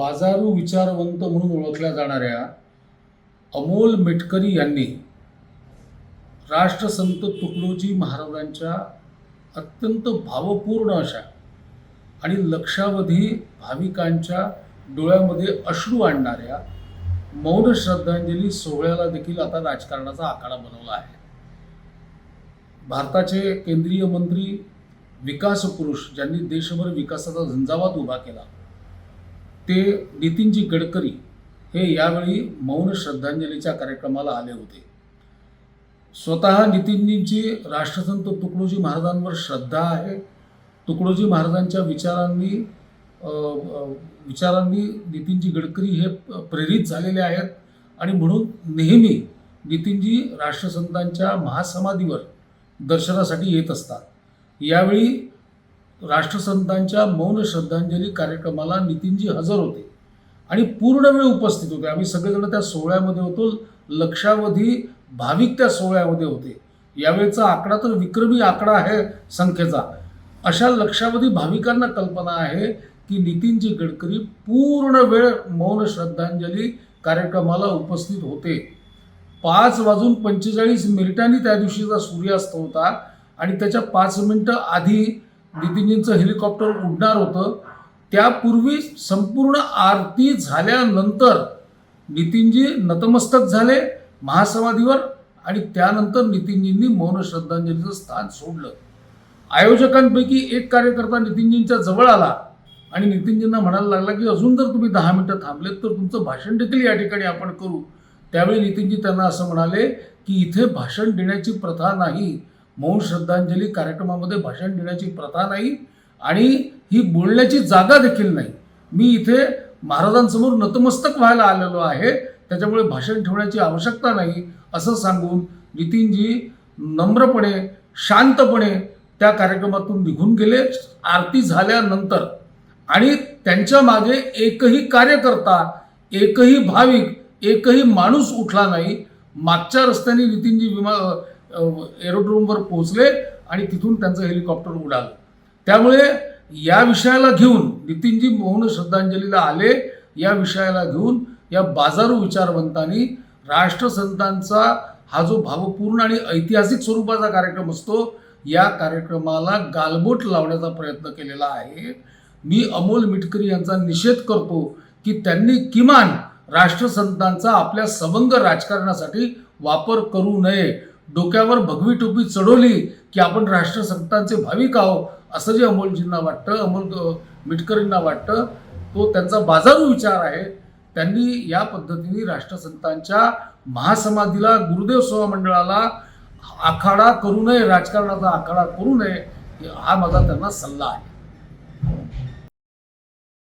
बाजारू विचारवंत म्हणून ओळखल्या जाणाऱ्या अमोल मेटकरी यांनी राष्ट्रसंत तुकडोजी महाराजांच्या अत्यंत भावपूर्ण अशा आणि लक्षावधी भाविकांच्या डोळ्यामध्ये अश्रू आणणाऱ्या मौन श्रद्धांजली सोहळ्याला देखील आता राजकारणाचा आखाडा बनवला आहे. भारताचे केंद्रीय मंत्री विकास पुरुष ज्यांनी देशभर विकासाचा झंझावात उभा केला ते नितीनजी गडकरी हे यावेळी मौन श्रद्धांजलीच्या कार्यक्रमाला आले होते. स्वतः नितीनजींची राष्ट्रसंत तुकडोजी महाराजांवर श्रद्धा आहे. तुकडोजी महाराजांच्या विचारांनी विचारांनी नितीनजी गडकरी हे प्रेरित झालेले आहेत आणि म्हणून नेहमी नितीनजी राष्ट्रसंतांच्या महासमाधीवर दर्शनासाठी येत असतात. यावेळी राष्ट्रसंतांच्या मौन श्रद्धांजली कार्यक्रमाला नितीनजी हजर होते. आणि पूर्ण वेळ उपस्थित होते. आम्ही सगळेजण त्या सोहळ्यामध्ये होतो. लक्षावधी भाविक त्या सोहळ्यामध्ये होते. यावेळेचा आकडा तर विक्रमी आकडा आहे संख्येचा. अशा लक्षावधी भाविकांना कल्पना आहे की नितीनजी गडकरी पूर्ण वेळ मौन श्रद्धांजली कार्यक्रमाला उपस्थित होते. पाच वाजून पंचेचाळीस मिनिटांनी त्या दिवशीचा सूर्यास्त होता आणि त्याच्या पाच मिनटं आधी नितीनजींचं हेलिकॉप्टर उडणार होतं. त्यापूर्वी संपूर्ण आरती झाल्यानंतर नितीनजी नतमस्तक झाले महासमाधीवर आणि त्यानंतर नितीनजींनी मौन श्रद्धांजलीचं स्थान सोडलं. आयोजकांपैकी एक कार्यकर्ता नितीनजींच्या जवळ आला आणि नितीनजींना म्हणायला लागला की अजून जर तुम्ही दहा मिनटं थांबलेत तर तुमचं भाषण देखील या ठिकाणी आपण करू. त्यावेळी नितीनजी त्यांना असं म्हणाले की इथे भाषण देण्याची प्रथा नाही. मौन श्रद्धांजली कार्यक्रमामध्ये भाषण देण्याची प्रथा नाही आणि ही बोलण्याची जागा देखील नाही. मी इथे महाराजांसमोर नतमस्तक व्हायला आलेलो आहे. त्याच्यामुळे भाषण ठेवण्याची आवश्यकता नाही असं सांगून नितीनजी नम्रपणे शांतपणे त्या कार्यक्रमातून निघून गेले. आरती झाल्यानंतर आणि त्यांच्या मागे एकही कार्यकर्ता एकही भाविक एकही माणूस उठला नाही. मागच्या रस्त्याने नितीनजी विमा एरोड्रोमवर पोहोचले आणि तिथून त्यांचं हेलिकॉप्टर उडालं. त्यामुळे या विषयाला घेऊन नितीनजी मौन श्रद्धांजलीला आले या विषयाला घेऊन या बाजारू विचारवंतांनी राष्ट्रसंतांचा हा जो भावपूर्ण आणि ऐतिहासिक स्वरूपाचा कार्यक्रम असतो या कार्यक्रमाला गालबोट लावण्याचा प्रयत्न केलेला आहे. मी अमोल मिटकरी यांचा निषेध करतो की त्यांनी किमान राष्ट्रसंतांचा आपल्या सबंग राजकारणासाठी वापर करू नये. डोक्यावर भगवी टोपी चढवली की आपण राष्ट्रसंतांचे भाविक आहो असं जे अमोलजींना वाटतं अमोल मिटकरींना वाटतं तो त्यांचा बाजारू विचार आहे. त्यांनी या पद्धतीने राष्ट्रसंतांच्या महासमाधीला गुरुदेव सेवा मंडळाला आखाडा करू नये राजकारणाचा आखाडा करू नये हा माझा त्यांना सल्ला आहे.